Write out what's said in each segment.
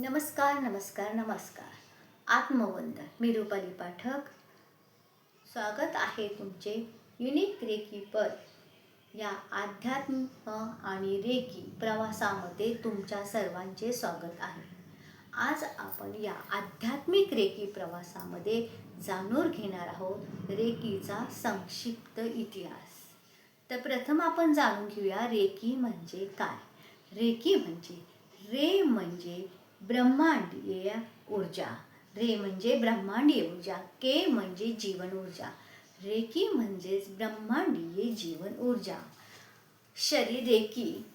नमस्कार नमस्कार नमस्कार. आत्मवंदन. मी रुपाली पाठक. स्वागत आहे तुमचे युनिक रेकीपर या आध्यात्म आणि रेकी प्रवासामध्ये तुमच्या सर्वांचे स्वागत आहे. आज आपण या आध्यात्मिक रेकी प्रवासामध्ये जाणून घेणार आहोत रेकीचा संक्षिप्त इतिहास. तर प्रथम आपण जाणून घेऊया रेकी म्हणजे काय? रेकी म्हणजे रे म्हणजे ब्रह्मांडीय ऊर्जा. रे म्हणजे ब्रह्मांडीय ऊर्जा. के म्हणजे जीवन ऊर्जा. रेकी म्हणजेच ब्रह्मांडीय जीवन ऊर्जा. शरीर रेकी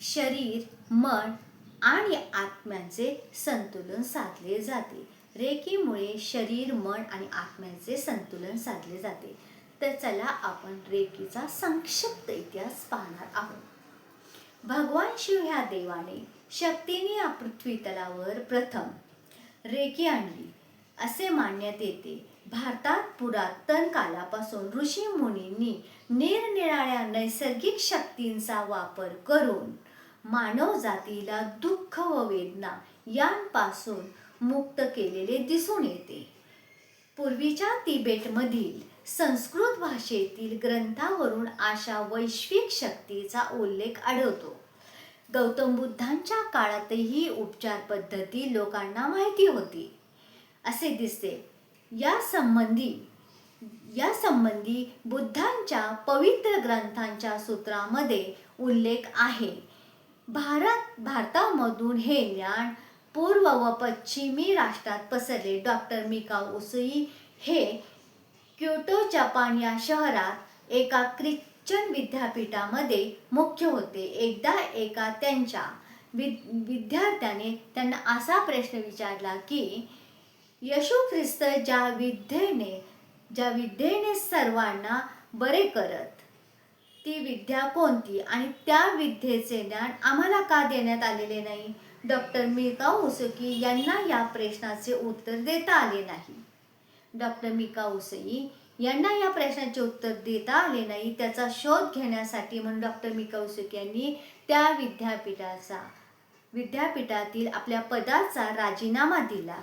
शरीर मन आणि आत्म्यांचे संतुलन साधले जाते. रेकीमुळे शरीर मन आणि आत्म्याचे संतुलन साधले जाते. तर चला आपण रेकीचा संक्षिप्त इतिहास पाहणार आहोत. भगवान शिव ह्या देवाने शक्तीने या पृथ्वी तलावर प्रथम रेखी आणली. असे मानण्यात येते. भारतात पुरातन कालापासून ऋषी मुनींनी निरनिराळ्या नैसर्गिक शक्तींचा वापर करून मानव जातीला दुःख व वेदना यांपासून मुक्त केलेले दिसून येते. पूर्वीच्या तिबेटमधील संस्कृत भाषेतील ग्रंथावरून अशा वैश्विक शक्तीचा उल्लेख आढळतो. गौतम बुद्धांच्या काळातही उपचार पद्धती लोकांना माहिती होती. असे दिसते. या संबंधी या संबंधी बुद्धांच्या पवित्र ग्रंथांच्या सूत्रामध्ये उल्लेख आहे. भारत भारतामधून हे ज्ञान पूर्व व पश्चिमी राष्ट्रात पसरले. डॉक्टर मिका उसई हे क्योटो जपान या शहरात एका ख्रिश्चन विद्यापीठामध्ये मुख्य होते. एकदा एका त्यांच्या विद विद्यार्थ्याने त्यांना असा प्रश्न विचारला की यशू ख्रिस्त ज्या विद्येने ज्या विद्येने सर्वांना बरे करत ती विद्या कोणती? आणि त्या विद्येचे ज्ञान आम्हाला का देण्यात आलेले नाही? डॉक्टर मिका उसकी यांना या प्रश्नाचे उत्तर देता आले नाही. डॉक्टर मिका उसई यांना या प्रश्नाचे उत्तर देता आले नाही. त्याचा शोध घेण्यासाठी म्हणून डॉक्टर मी उसकी यांनी त्या विद्यापीठाचा विद्यापीठातील आपल्या पदाचा राजीनामा दिला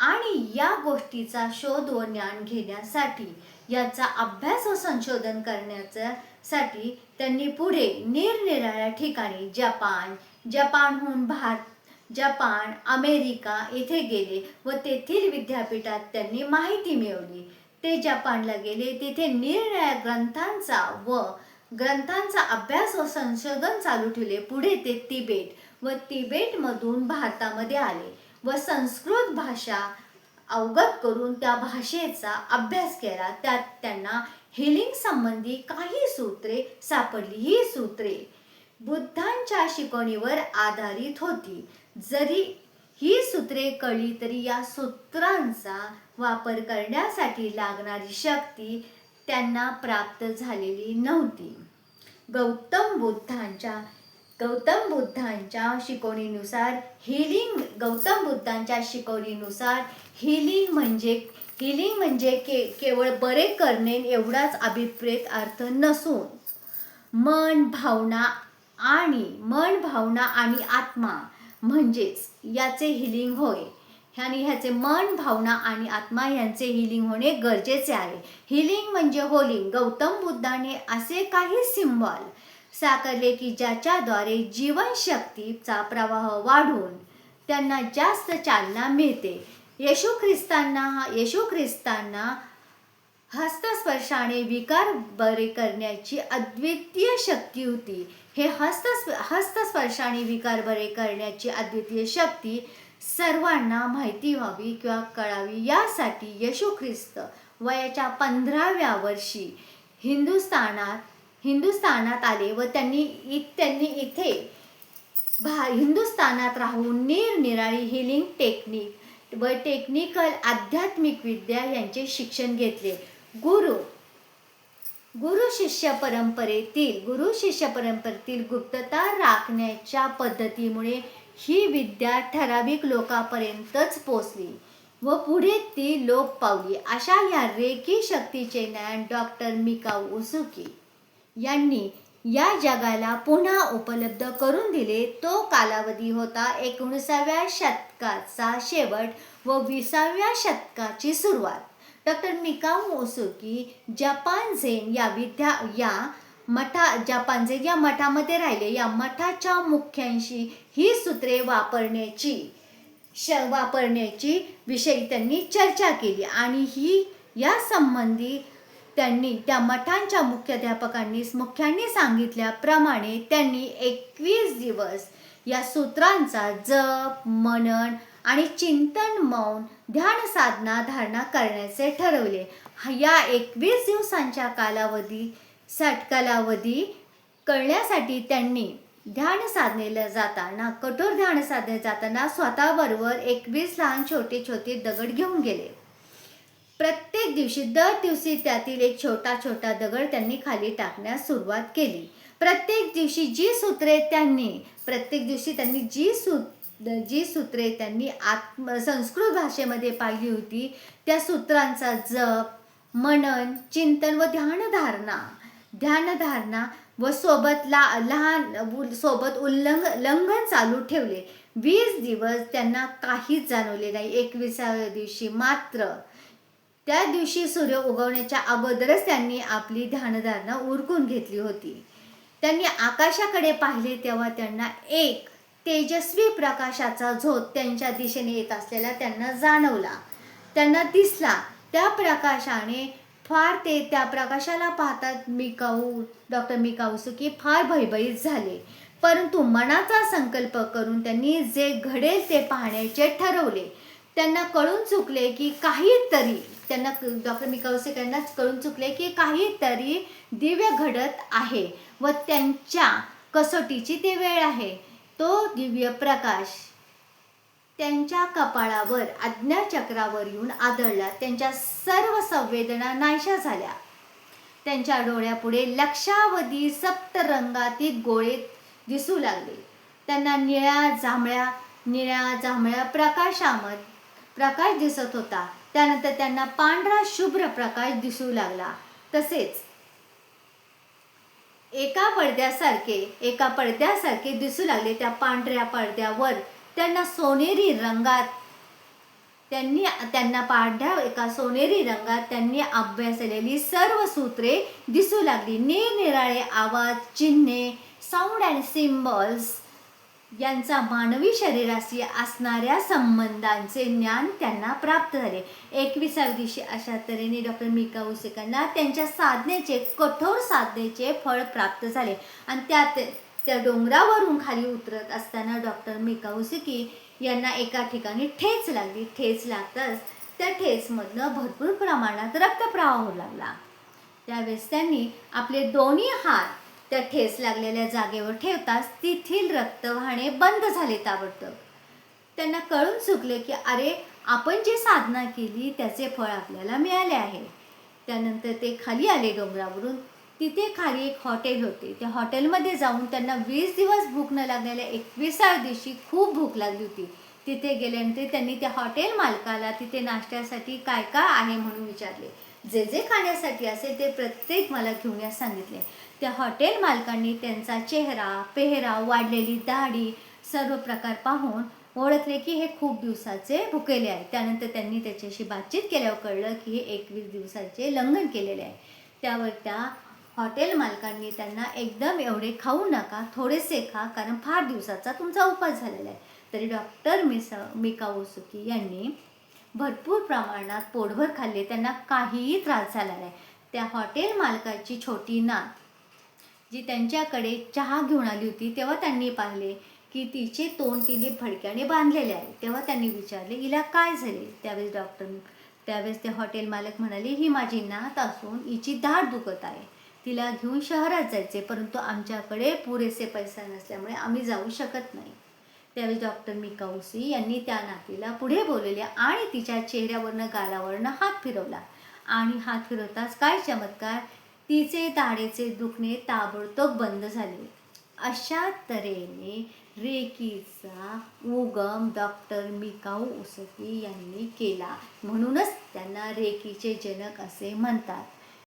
आणि या गोष्टीचा शोध व ज्ञान घेण्यासाठी याचा अभ्यास व संशोधन करण्याच्या साठी त्यांनी पुढे निरनिराळ्या ठिकाणी जपान जपानहून भारत जपान अमेरिका येथे गेले व तेथील विद्यापीठात त्यांनी माहिती मिळवली. ते जपानला गेले. तिथे निरनिराळ्या ग्रंथांचा व ग्रंथांचा अभ्यास व संशोधन चालू ठेवले. पुढे ते तिबेट व तिबेटमधून भारतामध्ये आले व संस्कृत भाषा अवगत करून त्या भाषेचा अभ्यास केला. त्यात त्यांना हिलिंग संबंधी काही सूत्रे सापडली. ही सूत्रे बुद्धांच्या शिकवणीवर आधारित होती. जरी ही सूत्रे कळली तरी या सूत्रांचा वापर करण्यासाठी लागणारी शक्ती त्यांना प्राप्त झालेली नव्हती. गौतम बुद्धांच्या गौतम बुद्धांच्या शिकवणीनुसार हिलिंग गौतम बुद्धांच्या शिकवणीनुसार हिलिंग म्हणजे हिलिंग म्हणजे के केवळ बरे करणे एवढाच अभिप्रेत अर्थ नसून मन भावना आणि मन भावना आणि आत्मा म्हणजेच याचे हिलिंग होय. ह्याने ह्याचे मन भावना आणि आत्मा यांचे हिलिंग होणे गरजेचे आहे. हिलिंग म्हणजे होलिंग. गौतम बुद्धाने असे काही सिम्बॉल साकारले की ज्याच्याद्वारे जीवनशक्तीचा प्रवाह वाढून त्यांना जास्त चालना मिळते. येशू ख्रिस्तांना येशू ख्रिस्तांना हस्तस्पर्शाने विकार बरे करण्याची अद्वितीय शक्ती होती. हे हस्तस्प हस्तस्पर्शाने विकार बरे करण्याची अद्वितीय शक्ती सर्वांना माहिती व्हावी किंवा कळावी यासाठी येशू ख्रिस्त वयाच्या पंधराव्या वर्षी हिंदुस्थानात हिंदुस्थानात आले व त्यांनी इ त्यांनी इथे भा हिंदुस्थानात राहून निरनिराळी हिलिंग टेक्निक व टेक्निकल आध्यात्मिक विद्या यांचे शिक्षण घेतले. गुरु गुरु शिष्य परंपरेतील गुरु शिष्य परंपरेतील गुप्तता राखण्याच्या पद्धतीमुळे ही विद्या ठराविक लोकांपर्यंतच पोचली व पुढे ती लोप पावली. अशा या रेकी शक्तीचे ज्ञान डॉक्टर मिकाऊ उसुकी यांनी या जगाला पुन्हा उपलब्ध करून दिले. तो कालावधी होता एकोणीसाव्या शतकाचा शेवट व विसाव्या शतकाची सुरुवात. Doctor Mikao Usui Japan Zen या विद्या या मठा ज्या झेन या मठामध्ये राहिले या मठाच्या मुख्यांशी ही सूत्रे वापरण्याची श वापरण्याची विषयी त्यांनी चर्चा केली. आणि ही या संबंधी त्यांनी त्या मठांच्या मुख्याध्यापकांनी मुख्यांनी सांगितल्याप्रमाणे त्यांनी एकवीस दिवस या सूत्रांचा जप मनन आणि चिंतन मौन ध्यान साधना धारणा करण्याचे ठरवले. या एकवीस दिवसांच्या कालावधी साठ कालावधी कळण्यासाठी त्यांनी ध्यान साधनेला जाताना कठोर ध्यान साधने जाताना स्वतःबरोबर एकवीस लहान छोटे छोटे दगड घेऊन गेले. प्रत्येक दिवशी दर दिवशी त्यातील एक छोटा छोटा दगड त्यांनी खाली टाकण्यास सुरुवात केली. प्रत्येक दिवशी जी सूत्रे त्यांनी प्रत्येक दिवशी त्यांनी जी सू जी सूत्रे त्यांनी आत्म संस्कृत भाषेमध्ये पाहिली होती त्या सूत्रांचा जप मनन चिंतन व ध्यानधारणा ध्यानधारणा व सोबत ला लहान सोबत उल्लंघ लंघन चालू ठेवले. वीस दिवस त्यांना काहीच जाणवले नाही. एकविसाव्या दिवशी मात्र. त्या दिवशी सूर्य उगवण्याच्या अगोदरच त्यांनी आपली ध्यानधारणा उरकून घेतली होती. त्यांनी आकाशाकडे पाहिले तेव्हा त्यांना एक तेजस्वी प्रकाशाचा झोत त्यांच्या दिशेने येत असलेला त्यांना जाणवला. त्यांना दिसला. त्या प्रकाशाने फार ते त्या प्रकाशाला पाहतात मिकाऊ डॉक्टर मिकाऊसुकी फार भयभीत झाले. परंतु मनाचा संकल्प करून त्यांनी जे घडेल ते पाहण्याचे ठरवले. त्यांना कळून चुकले की काहीतरी त्यांना डॉक्टर मिकाऊसे यांनाच कळून चुकले की काहीतरी दिव्य घडत आहे व त्यांच्या कसोटीची ती वेळ आहे. तो दिव्य प्रकाश त्यांच्या कपाळावर आज्ञाचक्रावर येऊन आदळला. त्यांच्या सर्व संवेदना नाहीशा झाल्या. त्यांच्या डोळ्यापुढे लक्षावधी सप्तरंगातील गोळे दिसू लागले. त्यांना निळ्या जांभळ्या निळ्या जांभळ्या प्रकाशामध्ये प्रकाश दिसत होता. त्यानंतर त्यांना पांढरा शुभ्र प्रकाश दिसू लागला. तसेच एका पडद्यासारखे एका पडद्यासारखे दिसू लागले. त्या पांढऱ्या पडद्यावर त्यांना सोनेरी रंगात त्यांनी त्यांना पाढ्या एका सोनेरी रंगात त्यांनी अभ्यासलेली सर्व सूत्रे दिसू लागली. निरनिराळे आवाज चिन्हे साऊंड अँड सिम्बॉल्स यांचा मानवी शरीराशी असणाऱ्या संबंधांचे ज्ञान त्यांना प्राप्त झाले. एकविसाव्या दिवशी अशा तऱ्हेने डॉक्टर मिका उसेकांना त्यांच्या साधनेचे कठोर साधनेचे फळ प्राप्त झाले. आणि त्यात त्या डोंगरावरून खाली उतरत असताना डॉक्टर मिका यांना एका ठिकाणी ठेच लागली. ठेच लागताच त्या ठेचमधनं भरपूर प्रमाणात रक्तप्रवाह होऊ लागला. त्यावेळेस त्यांनी आपले दोन्ही हात त्या ठेस लागलेल्या जागेवर ठेवताच तेथील रक्त वाहणे बंद झाले ताबडतोब. त्यांना कळून चुकले की अरे आपण जी साधना केली त्याचे फळ आपल्याला मिळाले आहे. त्यानंतर ते खाली आले डोंगरावरून. तिथे खाली एक हॉटेल होते. त्या हॉटेलमध्ये जाऊन त्यांना वीस दिवस भूक न लागलेल्या एकविसाव्या दिवशी खूप भूक लागली होती. तिथे गेल्यानंतर त्यांनी त्या हॉटेल मालकाला तिथे नाश्त्यासाठी काय काय आहे म्हणून विचारले. जे जे खाण्यासाठी असेल ते प्रत्येक मला घेऊन यास सांगितले. त्या हॉटेल मालकांनी त्यांचा चेहरा पेहराव वाढलेली दाढी सर्व प्रकार पाहून ओळखले की हे खूप दिवसाचे भुकेले आहे. त्यानंतर त्यांनी त्याच्याशी बातचीत केल्यावर कळलं की हे एकवीस दिवसाचे लंघन केलेले आहे. त्यावर त्या हॉटेल मालकांनी त्यांना एकदम एवढे खाऊ नका थोडेसे खा कारण फार दिवसाचा तुमचा उपास झालेला आहे. तरी डॉक्टर मिसा मिकाओसुकी यांनी भरपूर प्रमाणात पोटभर खाल्ले त्यांना काहीही त्रास झाला नाही. त्या हॉटेल मालकाची छोटी नात जी त्यांच्याकडे चहा घेऊन आली होती तेव्हा त्यांनी पाहिले की तिचे तोंड तिने फडक्याने बांधलेले आहे. तेव्हा त्यांनी विचारले हिला काय झाले? त्यावेळेस डॉक्टर त्यावेळेस ते हॉटेल मालक म्हणाले ही माझी नात असून हिची दाढ दुखत आहे. तिला घेऊन शहरात जायचे परंतु आमच्याकडे पुरेसे पैसा नसल्यामुळे आम्ही जाऊ शकत नाही. त्यावेळी डॉक्टर मिकाऊसी यांनी त्या नातीला पुढे बोलवले आणि तिच्या चेहऱ्यावरनं गालावरनं हात फिरवला. आणि हात फिरवताच काय चमत्कार तिचे दाढेचे दुखणे ताबडतोब बंद झाले. अशा तऱ्हेने रेकीचा उगम डॉक्टर मिकाऊ उसकी यांनी केला. म्हणूनच त्यांना रेकीचे जनक असे म्हणतात.